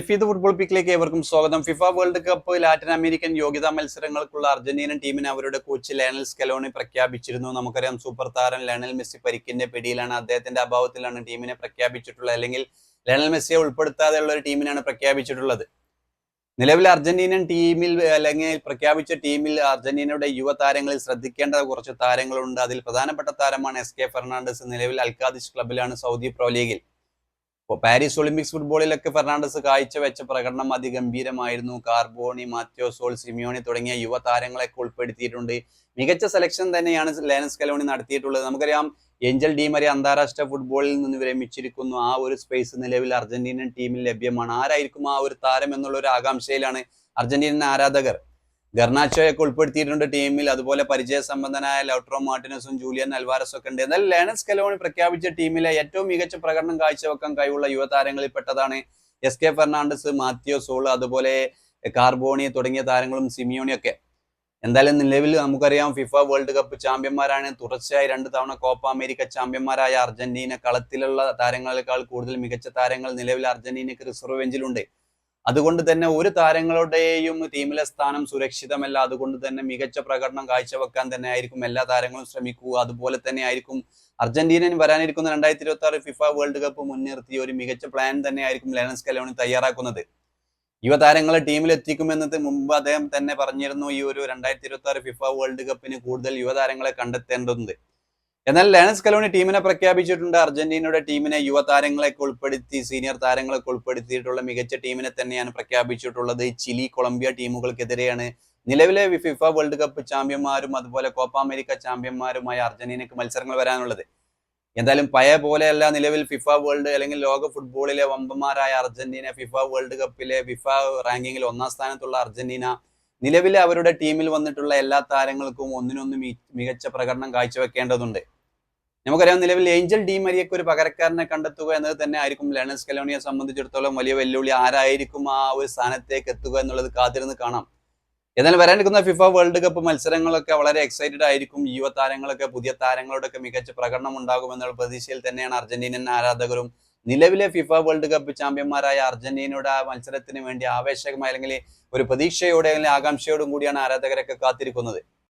ഫിഫീദ് football പിക്കിലേക്ക് ഏവർക്കും സ്വാഗതം. FIFA world cup Latin American യോഗ്യതാ മത്സരങ്ങൾക്കുള്ള അർജന്റീനൻ ടീമിനെ അവരുടെ കോച്ച് ലയണൽ സ്കലോണി പ്രഖ്യാപിച്ചിരുന്നു. നമുക്കറിയാം സൂപ്പർ താരം ലയണൽ മെസ്സി പരിക്കിന്റെ പിടിയിലാണ് അദ്ദേഹത്തിന്റെ അഭാവത്തിലാണ് ടീമിനെ പ്രഖ്യാപിച്ചിട്ടുള്ളത്. അല്ലെങ്കിൽ ലയണൽ മെസ്സിയെ ഉൾപ്പെടുത്താതെയുള്ള ഒരു ടീമിനാണ് പ്രഖ്യാപിച്ചിട്ടുള്ളത്. നിലവിൽ അർജന്റീനൻ ടീമിൽ അല്ലെങ്കിൽ പ്രഖ്യാപിച്ച ടീമിൽ അർജന്റീനയുടെ യുവതാരങ്ങളിൽ ശ്രദ്ധിക്കേണ്ട കുറച്ച് താരങ്ങളുണ്ട്. അതിൽ പ്രധാനപ്പെട്ട താരമാണ് എസ് കെ ഫെർണാണ്ടസ് നിലവിൽ അൽക്കാദിഷ് ക്ലബിലാണ് സൗദി പ്രോ ലീഗിൽ പാരീസ് ഒളിമ്പിക്സ് ഫുട്ബോളിലൊക്കെ ഫെർണാണ്ടസ് കാഴ്ചവെച്ച പ്രകടനം അതിഗംഭീരമായിരുന്നു. കാർബോണി മാത്യോ സോൾ സിമിയോണി തുടങ്ങിയ യുവതാരങ്ങളെ ഉൾപ്പെടുത്തിയിട്ടുണ്ട്. മികച്ച സെലക്ഷൻ തന്നെയാണ് ലേനസ് കലോണി നടത്തിയിട്ടുള്ളത്. നമുക്കറിയാം ഏഞ്ചൽ ഡീമറി അന്താരാഷ്ട്ര ഫുട്ബോളിൽ നിന്ന് വിരമിച്ചിരിക്കുന്നു. ആ ഒരു സ്പേസ് നിലവിൽ അർജന്റീനൻ ടീമിൽ ലഭ്യമാണ്. ആരായിരിക്കും ആ ഒരു താരം എന്നുള്ള ഒരു ആകാംക്ഷയിലാണ് അർജന്റീനൻ ആരാധകർ. ഗർണാച്ചോയൊക്കെ ഉൾപ്പെടുത്തിയിട്ടുണ്ട് ടീമിൽ. അതുപോലെ പരിചയസമ്പന്നനായ ലൗട്രോ മാർട്ടിനസും ജൂലിയൻ അൽവാരസും ഒക്കെ ഉണ്ട്. എന്നാൽ ലേണസ് കലോണി പ്രഖ്യാപിച്ച ടീമിലെ ഏറ്റവും മികച്ച പ്രകടനം കാഴ്ചവെക്കാൻ കഴിവുള്ള യുവതാരങ്ങളിൽ പെട്ടതാണ് S K Fernandez Mateo Soule അതുപോലെ കാർബോണി തുടങ്ങിയ താരങ്ങളും സിമിയോണിയൊക്കെ എന്തായാലും നിലവിൽ നമുക്കറിയാം ഫിഫ വേൾഡ് കപ്പ് ചാമ്പ്യന്മാരാണ്. തുടർച്ചയായി രണ്ട് തവണ കോപ്പ അമേരിക്ക ചാമ്പ്യന്മാരായ അർജന്റീന കളത്തിലുള്ള താരങ്ങളെക്കാൾ കൂടുതൽ മികച്ച താരങ്ങൾ നിലവിൽ അർജന്റീനക്ക് റിസർവ് ബെഞ്ചിലുണ്ട് അതുകൊണ്ട് തന്നെ ഒരു താരങ്ങളുടെയും ടീമിലെ സ്ഥാനം സുരക്ഷിതമല്ല. അതുകൊണ്ട് തന്നെ മികച്ച പ്രകടനം കാഴ്ചവെക്കാൻ തന്നെ ആയിരിക്കും എല്ലാ താരങ്ങളും ശ്രമിക്കുക. അതുപോലെ തന്നെ ആയിരിക്കും അർജന്റീനയിൽ വരാനിരിക്കുന്ന രണ്ടായിരത്തി ഇരുപത്തി ആറ് ഫിഫ വേൾഡ് കപ്പ് മുൻനിർത്തി ഒരു മികച്ച പ്ലാൻ തന്നെ ആയിരിക്കും ലെനസ് കലോണി തയ്യാറാക്കുന്നത്. യുവതാരങ്ങളെ ടീമിൽ എത്തിക്കുമെന്നത് മുമ്പ് അദ്ദേഹം തന്നെ പറഞ്ഞിരുന്നു ഈ ഒരു രണ്ടായിരത്തി ഇരുപത്തി ആറ് ഫിഫ വേൾഡ് കപ്പിന് കൂടുതൽ യുവതാരങ്ങളെ കണ്ടെത്തേണ്ടതുണ്ട്. എന്നാൽ ലേണസ് കലോണി ടീമിനെ പ്രഖ്യാപിച്ചിട്ടുണ്ട്. അർജന്റീനയുടെ ടീമിനെ യുവതാരങ്ങളെയൊക്കെ ഉൾപ്പെടുത്തി സീനിയർ താരങ്ങളൊക്കെ ഉൾപ്പെടുത്തിയിട്ടുള്ള മികച്ച ടീമിനെ തന്നെയാണ് പ്രഖ്യാപിച്ചിട്ടുള്ളത്. ചിലി കൊളംബിയ ടീമുകൾക്കെതിരെയാണ് നിലവിലെ ഫിഫ വേൾഡ് കപ്പ് ചാമ്പ്യന്മാരും അതുപോലെ കോപ്പ അമേരിക്ക ചാമ്പ്യന്മാരുമായ അർജന്റീനയ്ക്ക് മത്സരങ്ങൾ വരാനുള്ളത്. എന്തായാലും പയ പോലെയല്ല നിലവിൽ ഫിഫ വേൾഡ് അല്ലെങ്കിൽ ലോക ഫുട്ബോളിലെ വമ്പന്മാരായ അർജന്റീന ഫിഫ വേൾഡ് കപ്പിലെ ഫിഫ റാങ്കിങ്ങിൽ ഒന്നാം സ്ഥാനത്തുള്ള അർജന്റീന നിലവിലെ അവരുടെ ടീമിൽ വന്നിട്ടുള്ള എല്ലാ താരങ്ങൾക്കും ഒന്നിനൊന്ന് മികച്ച പ്രകടനം കാഴ്ചവെക്കേണ്ടതുണ്ട്. നമുക്കറിയാം നിലവിൽ ഏഞ്ചൽ ഡി മരിയക്ക് ഒരു പകരക്കാരനെ കണ്ടെത്തുക എന്നത് തന്നെ ആയിരിക്കും ലേണേഴ്സ് കലോണിയെ സംബന്ധിച്ചിടത്തോളം വലിയ വെല്ലുവിളി. ആരായിരിക്കും ആ ഒരു സ്ഥാനത്തേക്ക് എത്തുക എന്നുള്ളത് കാത്തിരുന്ന് കാണാം. എന്നാൽ വരാനിരിക്കുന്ന ഫിഫ വേൾഡ് കപ്പ് മത്സരങ്ങളൊക്കെ വളരെ എക്സൈറ്റഡ് ആയിരിക്കും. യുവ താരങ്ങളൊക്കെ പുതിയ താരങ്ങളോടൊക്കെ മികച്ച പ്രകടനം ഉണ്ടാകുമെന്നുള്ള പ്രതീക്ഷയിൽ തന്നെയാണ് അർജന്റീനൻ ആരാധകരും നിലവിലെ ഫിഫ വേൾഡ് കപ്പ് ചാമ്പ്യന്മാരായ അർജന്റീനയുടെ മത്സരത്തിന് വേണ്ടി ആവേശകമായി അല്ലെങ്കിൽ ഒരു പ്രതീക്ഷയോടെ അല്ലെങ്കിൽ ആകാംക്ഷയോടും കൂടിയാണ് ആരാധകരൊക്കെ കാത്തിരിക്കുന്നത്.